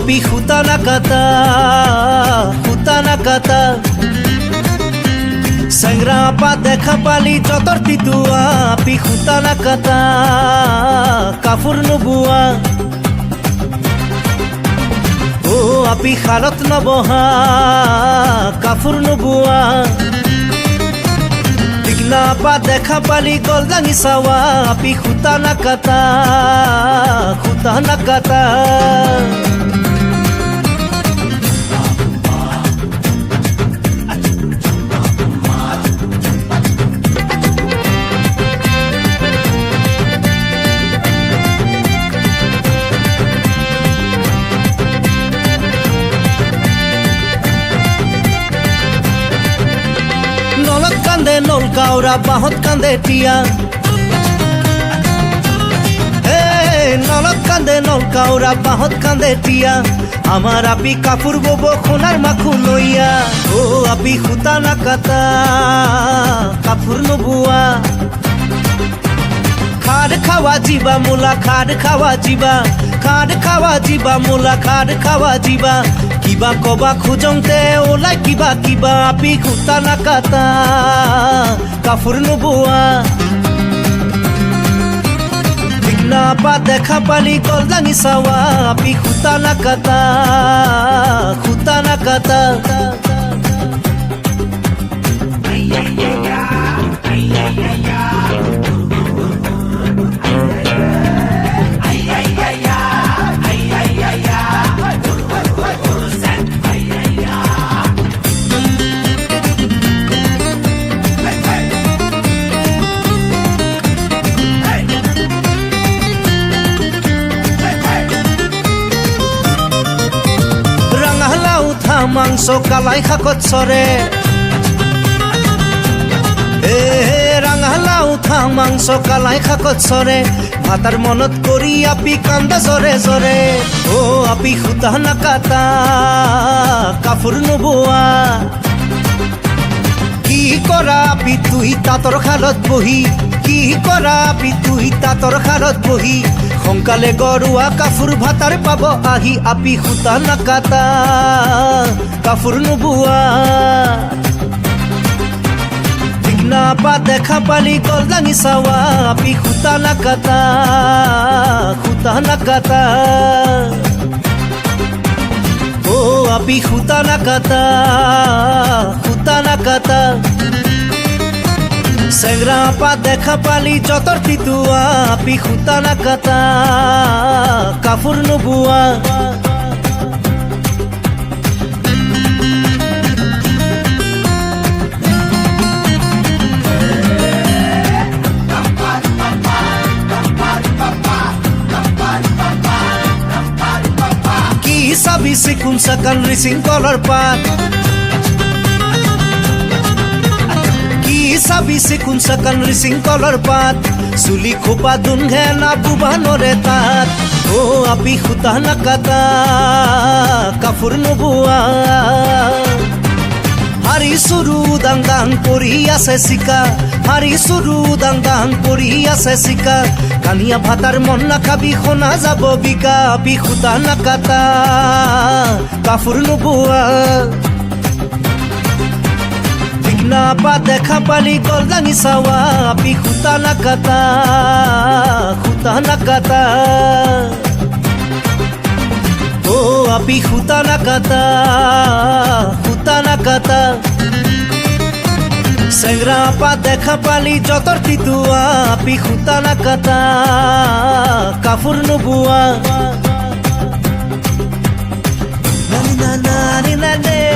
আপি খুতা না কাতা খুতা না কাতা স্যাংরা আপা দেখা পালি যতর তিতুয়া আপি খুতা না কাতা কাফুর নবুয়া ও আপি খালত নবহা কাফুর নবুয়া টিকলা পা দেখা পালি গল দাঙি চাৱা আপি খুতা না কাটা খুতা না কাটা কান্দে নলকাওরা বাহত কান্দে, টিয়া। এ নলত কান্দে নলকাওরা বাহত কান্দে, টিয়া। আমার আপি কাপড় বব খোনার মাখু লইয়া। ও আপি খুতা না কাতা কাপড় নবুয়া। খাড় খাওয়া জিবা, মোলা খাড় খাওয়া জিবা। খাড় খাওয়া জিবা, মোলা খাড় খাওয়া জিবা। কিবা কবা খুজংতে ওলাই কিবা কিবা আপি খুতা নাকাতা কাফুর নবুয়া বিঘ্না পা দেখা পালি, কল দাঙি চাৱা, আপি না কাতা খুতা মাংস কালাই শাকত চৰে। এ ৰাঙালা উঠা মাংস কালাই শাকত চৰে। ভাতাৰ মনত কৰি আপি কান্দা জৰে জৰে। অ, আপি সুতা নাকাটা কাপোৰ নবোৱা। কি কৰা আপি তুই তাঁতৰ শালত বহি? কি কৰা আপি তুই তাঁতৰ শালত বহি? সোনকালে গৰুৱা কাপোৰ ভাতাৰ পাব আহি আপি সূতা নাকাটা কাপোৰ নোবোৱা বিঘ্না পা দেখা পালি, গল দাঙি চাৱা আপি সূতা নাকাটা সূতা নাকাটা ও, আপি সূতা নাকাটা সূতা নাকাটা স্যাংরা পা দেখা পালি যতর তিতুয়া আপি সূতা নাকাটা কাপোৰ নবোৱা কি চাবি চিকুণ চাকান ৰিচিং কলৰ পাত? চাবি চিকুণ চাকান ৰিচিং কলৰ পাত। চুলি খোপা দুনঘে না বুবা নৰে তাত। অ আপি সূতা নাকাটা কাপোৰ নবোৱা হাৰি চৰু দাং দাং কৰি আছে চিকা হাৰি চৰু দাং দাং কৰি আছে চিকা কানিয়া ভাতাৰ মন নাখাবি শুনা যাব বিকা। আপি সূতা নাকাটা কাপোৰ নবোৱা পা দেখা পালি গল দাঙি চাৱা আপি সূতা নাকাটা সূতা নাকাটা ও আপি সূতা নাকাটা সূতা নাকাটা স্যাংরা পা দেখা পালি যতর তিতুয়া আপি সূতা নাকাটা কাপোৰ নবোৱা নানি না না নে